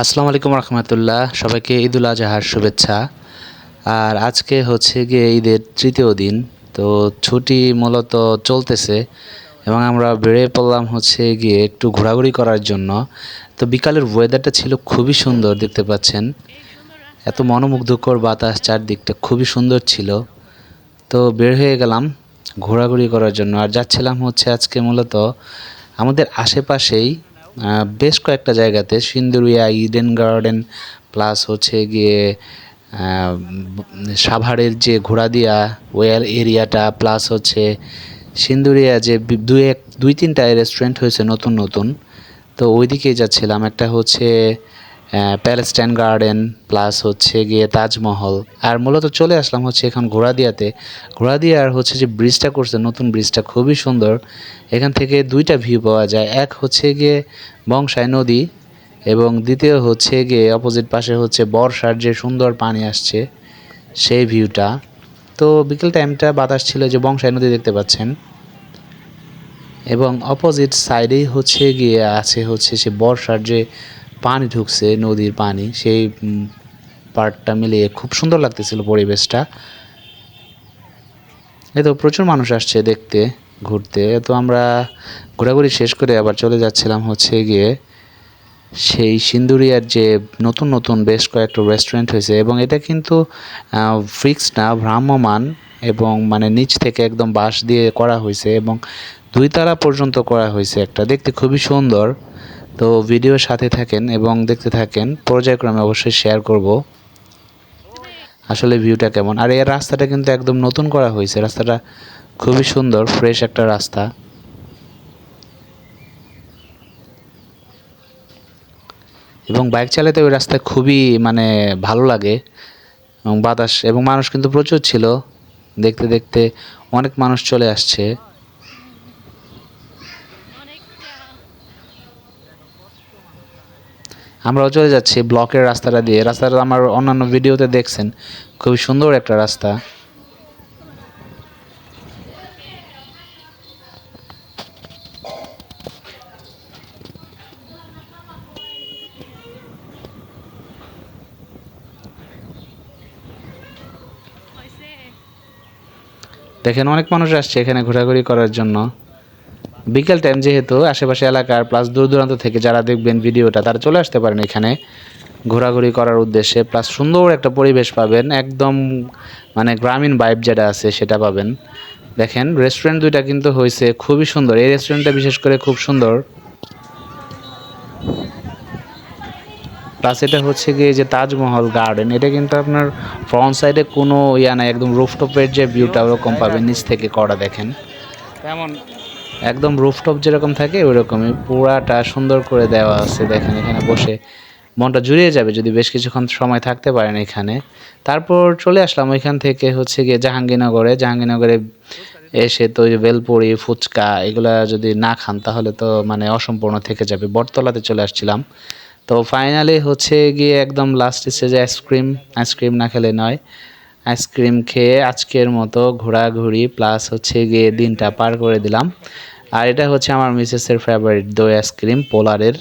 আসসালামু আলাইকুম রহমতুল্লাহ, সবাইকে ঈদুল আজহার শুভেচ্ছা। আর আজকে হচ্ছে গিয়ে ঈদের তৃতীয় দিন, তো ছুটি মূলত চলতেছে এবং আমরা বেরিয়ে পড়লাম হচ্ছে গিয়ে একটু ঘোরাঘুরি করার জন্য। তো বিকালের ওয়েদারটা ছিল খুবই সুন্দর, দেখতে পাচ্ছেন। এত মনোমুগ্ধকর বাতাস চারদিকটা খুবই সুন্দর ছিল। তো বের হয়ে গেলাম ঘোরাঘুরি করার জন্য। আর যাচ্ছিলাম হচ্ছে আজকে মূলত আমাদের আশেপাশেই বেশ কয়েকটা জায়গাতে, সিন্দুরিয়া, ইডেন গার্ডেন, প্লাস হচ্ছে গিয়ে সাভারের যে ঘোড়াদিয়া ওয়ার এরিয়াটা, প্লাস হচ্ছে সিন্দুরিয়া যে দুই এক দুই তিনটা রেস্টুরেন্ট হয়েছে নতুন নতুন। তো ওইদিকেই যাচ্ছিলাম। একটা হচ্ছে প্যালেস্টাইন গার্ডেন প্লাস হচ্ছে গিয়ে তাজমহল। আর মূলত চলে আসলাম হচ্ছে এখন ঘোড়াদিয়াতে। ঘোড়াদিয়ার হচ্ছে যে ব্রিজটা করছে, নতুন ব্রিজটা খুবই সুন্দর। এখান থেকে দুইটা ভিউ পাওয়া যায়। এক হচ্ছে গিয়ে বংশাই নদী এবং দ্বিতীয় হচ্ছে গিয়ে অপোজিট পাশে হচ্ছে বর্ষার যে সুন্দর পানি আসছে, সেই ভিউটা তো বিকেল টাইমটা বাতাস ছিল যে বংশাই নদী দেখতে পাচ্ছেন। এবং অপোজিট সাইডেই হচ্ছে গিয়ে আছে হচ্ছে সে বর্ষার যে পানি ঢুকছে, নদীর পানি, সেই পার্টটা মিলিয়ে খুব সুন্দর লাগতেছিল পরিবেশটা। এই তো প্রচুর মানুষ আসছে দেখতে, ঘুরতে। তো আমরা ঘোরাঘুরি শেষ করে আবার চলে যাচ্ছিলাম হচ্ছে গিয়ে সেই সিন্দুরিয়ার যে নতুন নতুন বেশ কয়েকটা রেস্টুরেন্ট হয়েছে এবং এটা কিন্তু ফিক্স না ভ্রাম্যমান এবং মানে নিচ থেকে একদম বাঁশ দিয়ে করা হয়েছে এবং দুই তারা পর্যন্ত করা হয়েছে একটা। দেখতে খুবই সুন্দর। তো ভিডিওর সাথে থাকেন এবং দেখতে থাকেন পর্যায়ক্রমে অবশ্যই শেয়ার করব। আসলে ভিউটা কেমন? আর এর রাস্তাটা কিন্তু একদম নতুন করা হয়েছে। রাস্তাটা খুবই সুন্দর ফ্রেশ একটা রাস্তা। এবং বাইক চালাতে ওই রাস্তায় খুবই মানে ভালো লাগে। এবং বাতাস, এবং মানুষ কিন্তু প্রচুর ছিল। দেখতে দেখতে অনেক মানুষ চলে আসছে। আমরাও চলে যাচ্ছি ব্লকের রাস্তাটা দিয়ে। রাস্তাটা আমার অন্যান্য ভিডিওতে দেখছেন। খুবই সুন্দর একটা রাস্তা। দেখেন অনেক মানুষ আসছে এখানে ঘোরাঘুরি করার জন্য। বিকেল টাইম যেহেতু, আশেপাশে এলাকার প্লাস দূর দূরান্ত থেকে যারা দেখবেন ভিডিওটা, তারা চলে আসতে পারেন এখানে। ঘোরাঘুরি করার উদ্দেশ্যে প্লাস সুন্দর একটা পরিবেশ পাবেন, একদম মানে গ্রামীণ ভাইব যেটা আছে সেটা পাবেন। দেখেন রেস্টুরেন্ট দুইটা কিন্তু হয়েছে খুবই সুন্দর। এই রেস্টুরেন্টটা বিশেষ করে খুব সুন্দর। প্লাস এটা হচ্ছে গিয়ে যে তাজমহল গার্ডেন এটা কিন্তু আপনার ফ্রন্ট সাইডে কোনো ইয়া নাই, একদম রুফটপের যে ভিউটা ওরকম পাবেন, নিচ থেকে করা দেখেন। তেমন একদম রুফটপ যেরকম থাকে, ওইরকমই পুরাটা সুন্দর করে দেওয়া আছে। দেখেন এখানে বসে মনটা জুড়িয়ে যাবে যদি বেশ কিছুক্ষণ সময় থাকতে পারেন এখানে। তারপর চলে আসলাম ওইখান থেকে হচ্ছে গিয়ে জাহাঙ্গীরনগরে। জাহাঙ্গীরনগরে এসে তো ওই বেলপুরি, ফুচকা এগুলা যদি না খান, তাহলে তো মানে অসম্পূর্ণ থেকে যাবে। বটতলাতে চলে আসছিলাম। তো ফাইনালি হচ্ছে গিয়ে একদম লাস্ট স্টেজে আইসক্রিম আইসক্রিম না খেলে নয়। আইসক্রিম খেয়ে আজকের মতো ঘোরাঘুরি প্লাস হচ্ছে গিয়ে দিনটা পার করে দিলাম। আর এটা হচ্ছে আমার মিসেসের ফেভারিট দই আইসক্রিম পোলারের